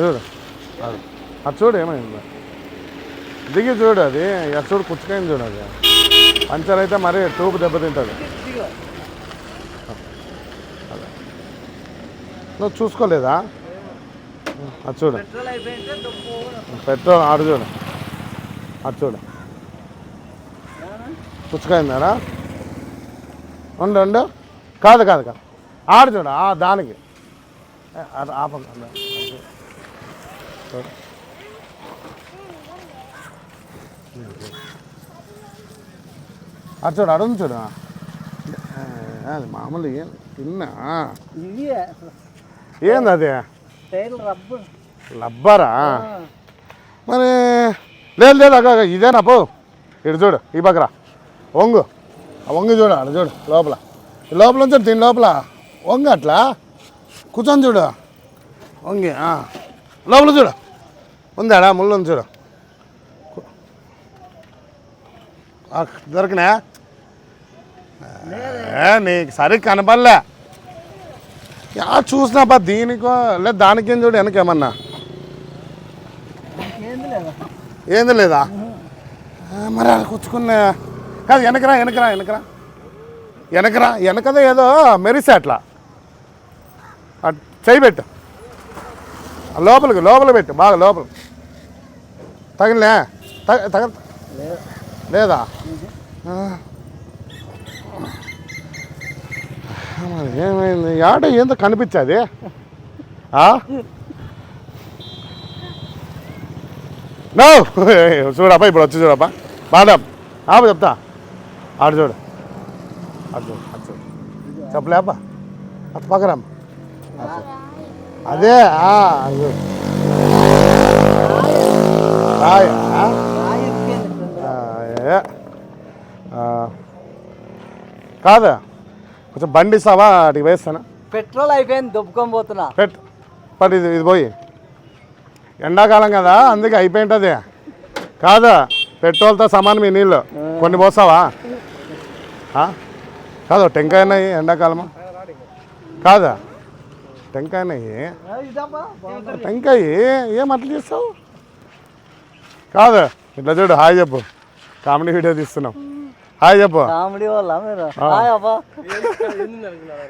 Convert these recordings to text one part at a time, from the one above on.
చూడు. అది. అది చూడు ఏమైంది? దిగి చూడు అది. అది చూడు కుచ్చుకైంది చూడు అది. పంచర్ అయితే మరీ టూపు దెబ్బతింటుంది నువ్వు చూసుకోలేదా? అది చూడు. పెట్రోల్ ఆడు చూడు. అది చూడు. పుచ్చుకైందారా ఉండు ఉండు. కాదు కాదు కాదు. ఆడు చూడు ఆ దానికి. ఏ, అది చూడు అడుగు చూడు. అది మామూలు ఏం తిన్నా. ఏంది అది? టైర్లు రబ్బు. లబ్బరా మరి లేదు లేదు అక్క ఇదేనా పో. ఇటు చూడు ఈ పక్కరా. వంగు. వంగి చూడు అక్కడ చూడు లోపల. లోపల చూడు దీని లోపల. వంగు అట్లా. కూర్చొని చూడు. వంగి. లోపల చూడు. ఉందాడా? ముళ్ళు ఉంది చూడు దొరికినా నీకు సరిగ్గా కనపడలే. యా చూసినాపా దీనికో లేదు దానికేం చూడు వెనకేమన్నా. ఏంది లేదా? ఏంది లేదా మరి అది కూర్చుకున్నా. కాదు వెనకరా వెనకరా వెనకరా. వెనకరా వెనకదే ఏదో మెరిసే అట్లా. అట్ పెట్టు. లోపలికి లోపల పెట్టు బాగా లోపల. తగిలే తగ తగ లేదా? ఏమైంది? ఆట ఏందో కనిపించాది. ఆ? నో! చూడప్పా ఇప్పుడు వచ్చి చూడప్ప బాగా ఆప చెప్తా. ఆడు చూడు. అటు చూడు అటు చూడు. చెప్పలేపా అటు పక్కరమ్మ అదే. కాదా కొంచెం బండి ఇస్తావా? అటుకి వేస్తాను పెట్రోల్ అయిపోయింది దుబ్బుకొని పోతున్నా. పెట్టు పట్టు ఇది ఇది పోయి. ఎండాకాలం కదా అందుకే అయిపోయింటుంది. కాదా పెట్రోల్తో సమానం ఈ నీళ్ళు. కొన్ని పోస్తావా? కాదు టెంకాయ ఎండాకాలము. కాదా టెంకాయ టెంకాయ ఏం అట్లా చేస్తావు? కాదు ఇట్లా చూడు హాయ్ చెప్పు. కామెడీ వీడియో తీస్తున్నాం. హాయ్ చెప్పు. కామెడీ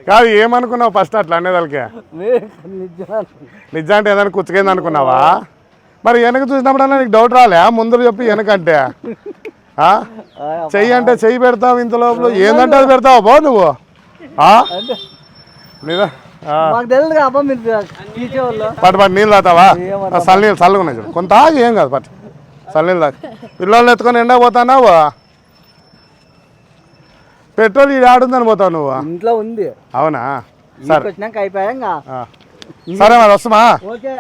కాదు ఏమనుకున్నావు ఫస్ట్ అట్లా అనేదానికి నిజం నిజం అంటే ఏదైనా కుచ్చకైంది అనుకున్నావా? మరి వెనక చూసినప్పుడన్నా నీకు డౌట్ రాలే ముందు చెప్పి వెనకంటే. చెయ్యి అంటే చెయ్యి పెడతావు ఇంత లోపల. ఏందంటే అది పెడతావు? బో నువ్వు. ఆ? మాకు తెలియదు అబ్బా మీరు తీసేవాళ్ళు. పట్టు పట్టు నీళ్ళు తాతావా? చల్ల నీళ్ళు చల్లగా ఉన్నాయి చూడు. కొంత ఏం కాదు పట్టు. చల్ల నీళ్ళు తాగు. పిల్లల్ని ఎత్తుకొని ఎండా పోతానావు పెట్రోల్ ఇది ఆడుందని పోతావు నువ్వు? ఇంట్లో ఉంది. అవునా? సరే. అయిపోయా. సరే మరి వస్తామా ఓకే.